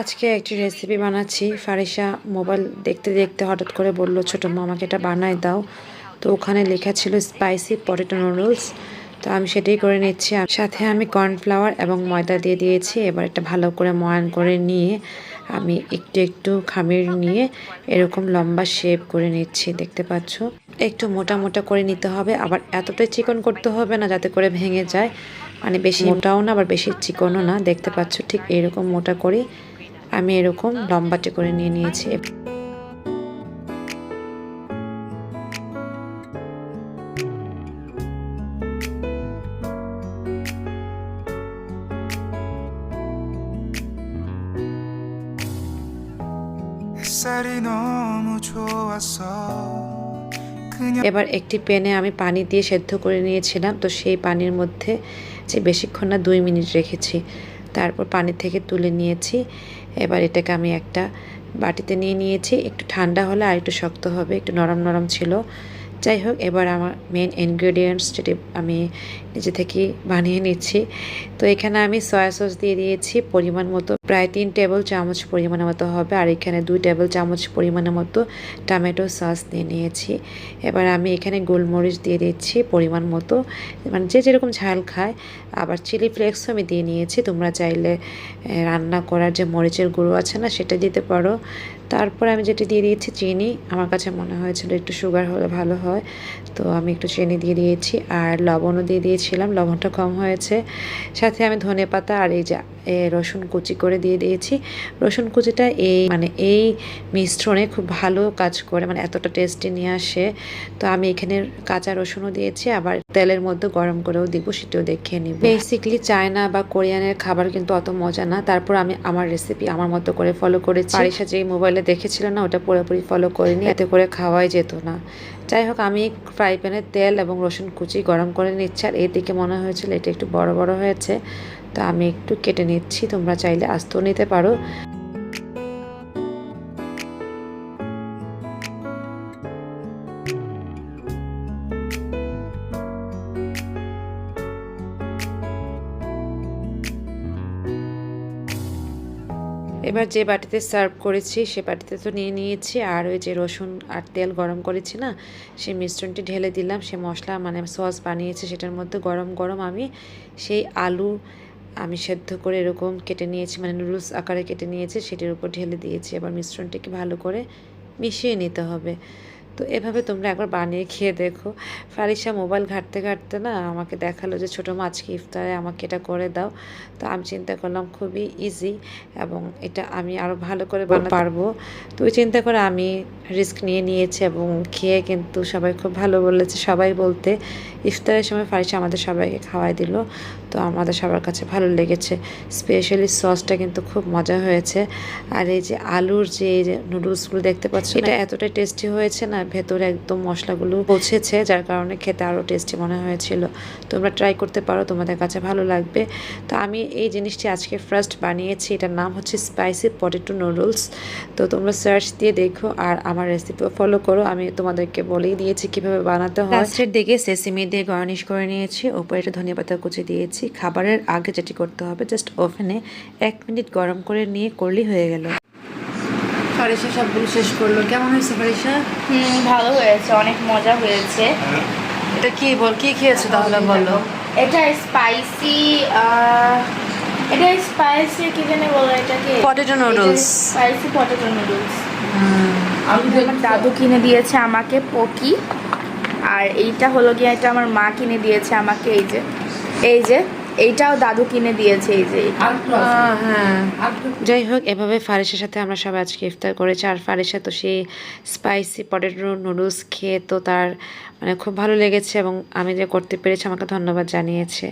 আজকে একটি রেসিপি বানাচ্ছি। ফারিসা মোবাইল দেখতে দেখতে হঠাৎ করে বলল, ছোটো মা, আমাকে এটা বানায় দাও। তো ওখানে লেখা ছিল স্পাইসি পটেটো নুডলস তো আমি সেটাই করে নিচ্ছি। সাথে আমি কর্নফ্লাওয়ার এবং ময়দা দিয়ে দিয়েছি। এবার এটা ভালো করে ময়ান করে নিয়ে আমি একটু একটু খামির নিয়ে এরকম লম্বা শেপ করে নিচ্ছি। দেখতে পাচ্ছ? একটু মোটা মোটা করে নিতে হবে। আবার এতটাই চিকন করতে হবে না, যাতে করে ভেঙে যায়। মানে বেশি মোটাও না, আবার বেশি চিকনও না। দেখতে পাচ্ছ ঠিক এরকম মোটা করে আমি এরকম লম্বাটে করে নিয়ে নিয়েছি। এবার একটি প্যানে আমি পানি দিয়ে সেদ্ধ করে নিয়েছিলাম, তো সেই পানির মধ্যে যে বেশিক্ষণ না দুই মিনিট রেখেছি। তারপর পানি থেকে তুলে নিয়েছি। এবার এটাকে আমি একটা বাটিতে নিয়ে নিয়েছি। একটু ঠান্ডা হলে আর একটু শক্ত হবে, একটু নরম নরম ছিল। যাই হোক, এবার আমার মেন ইনগ্রেডিয়েন্টস যেটি আমি নিজে থেকে বানিয়ে নিচ্ছি। তো এখানে আমি সয়া সস দিয়ে দিয়েছি, পরিমাণ মতো প্রায় তিন টেবিল চামচ পরিমাণের মতো হবে। আর এখানে দুই টেবিল চামচ পরিমাণের মতো টমেটো সস দিয়ে নিয়েছি। এবার আমি এখানে গোলমরিচ দিয়ে দিচ্ছি পরিমাণ মতো। মানে যে যেরকম ঝাল খায়। আবার চিলি ফ্লেক্সও আমি দিয়ে নিয়েছি। তোমরা চাইলে রান্না করার যে মরিচের গুঁড়ো আছে না, সেটা দিতে পারো। তারপর আমি যেটা দিয়ে দিয়েছি চিনি। আমার কাছে মনে হয়েছিল একটু সুগার হলে ভালো হয়। তো আমি একটু চিনি দিয়ে দিয়েছি। আর লবণও দিয়ে দিয়েছিলাম, লবণটা কম হয়েছে। সাথে আমি ধনে পাতা আর এই যে রসুন কুচি করে দিয়ে দিয়েছি। রসুন কুচিটা এই মানে এই মিশ্রণে খুব ভালো কাজ করে মানে এতটা টেস্টি নিয়ে আসে। তো আমি এখানে কাঁচা রসুনও দিয়েছি, আবার তেলের মধ্যে গরম করেও দিব, সেটাও দেখে নিব। বেসিকলি চায়না বা কোরিয়ানের খাবার কিন্তু অত মজা না। তারপর আমি আমার রেসিপি আমার মতো করে ফলো করেছি। পারিসা যেই মোবাইলে দেখেছিল না, ওটা পুরোপুরি ফলো করিনি, এতে করে খাওয়াই যেত না। যাই হোক, আমি ফ্রাই প্যানে তেল এবং রসুন কুচি গরম করে নিচ্ছি, আর এই দিকে মনে হয়েছিল এটা একটু বড় বড় হয়েছে, তা আমি একটু কেটে নিচ্ছি, তোমরা চাইলে আস্তেও নিতে পারো। এবার যে বাটিতে সার্ভ করেছি, সে বাটিতে তো নিয়ে নিয়েছি। আর ওই যে রসুন আর তেল গরম করেছি না সেই মিশ্রণটি ঢেলে দিলাম। সে মশলা মানে সস বানিয়েছে সেটার মধ্যে গরম গরম আমি সেই আলু আমি সেদ্ধ করে এরকম কেটে নিয়েছি মানে নুডলস আকারে কেটে নিয়েছি, সেটির উপর ঢেলে দিয়েছি। এবার মিশ্রণটিকে ভালো করে মিশিয়ে নিতে হবে। তো এভাবে তোমরা একবার বানিয়ে খেয়ে দেখো। ফারিসা মোবাইল ঘাঁটতে ঘাঁটতে না আমাকে দেখাল যে ছোটো মাছকে ইফতারে আমাকে এটা করে দাও। তো আমি চিন্তা করলাম খুবই ইজি এবং এটা আমি আরও ভালো করে বানাতে পারব। তো ওই চিন্তা করে আমি রিস্ক নিয়ে নিয়েছি এবং খেয়ে কিন্তু সবাই খুব ভালো বলেছে। সবাই বলতে ইফতারের সময় ফারিসা আমাদের সবাইকে খাওয়াই দিল। তো আমাদের সবার কাছে ভালো লেগেছে। স্পেশালি সসটা কিন্তু খুব মজা হয়েছে। আর এই যে আলুর যে নুডলসগুলো দেখতে পাচ্ছি এটা এতটাই টেস্টি হয়েছে না ভেতরে একদম মশলাগুলো পৌঁছেছে যার কারণে খেতে আরও টেস্টি মনে হয়েছিল। তোমরা ট্রাই করতে পারো তোমাদের কাছে ভালো লাগবে। তো আমি এই জিনিসটি আজকে ফার্স্ট বানিয়েছি এটার নাম হচ্ছে স্পাইসি পটেটো নুডলস তো তোমরা সার্চ দিয়ে দেখো আর আমার রেসিপিও ফলো করো। আমি তোমাদেরকে বলেই দিয়েছি কীভাবে বানাতে হয়। লাস্টের দিকে সেসিমি দিয়ে গার্নিশ করে নিয়েছি। ওপরে একটু ধনিয়া পাতা কুচি দিয়েছি। খাবারের আগে যেটি করতে হবে জাস্ট ওভেনে এক মিনিট গরম করে নিয়ে করলেই হয়ে গেল। ফারিসা সবগুলো শেষ করল। কেমন হয়েছে ফারিসা? হুম ভালো হয়েছে অনেক মজা হয়েছে। এটা কি বল কি খেয়েছো তাহলে বলো? এটা স্পাইসি এটা স্পাইসি কি জানি বলো এটাকে? Potato noodles. Spicy potato noodles আমার দাদু কিনে দিয়েছে আমাকে পকি আর এইটা হলো গিয়ে এটা আমার মা কিনে দিয়েছে আমাকে এই যে। এই যে এইটাও দাদু কিনে দিয়েছে এই যে। হ্যাঁ। যাই হোক এভাবে ফারিসের সাথে আমরা সবাই আজকে ইফতার করেছি। আর ফারিসা তো সেই স্পাইসি পটেটো নুডলস খেয়ে তো তার মানে খুব ভালো লেগেছে এবং আমি যে করতে পেরেছি আমাকে ধন্যবাদ জানিয়েছে।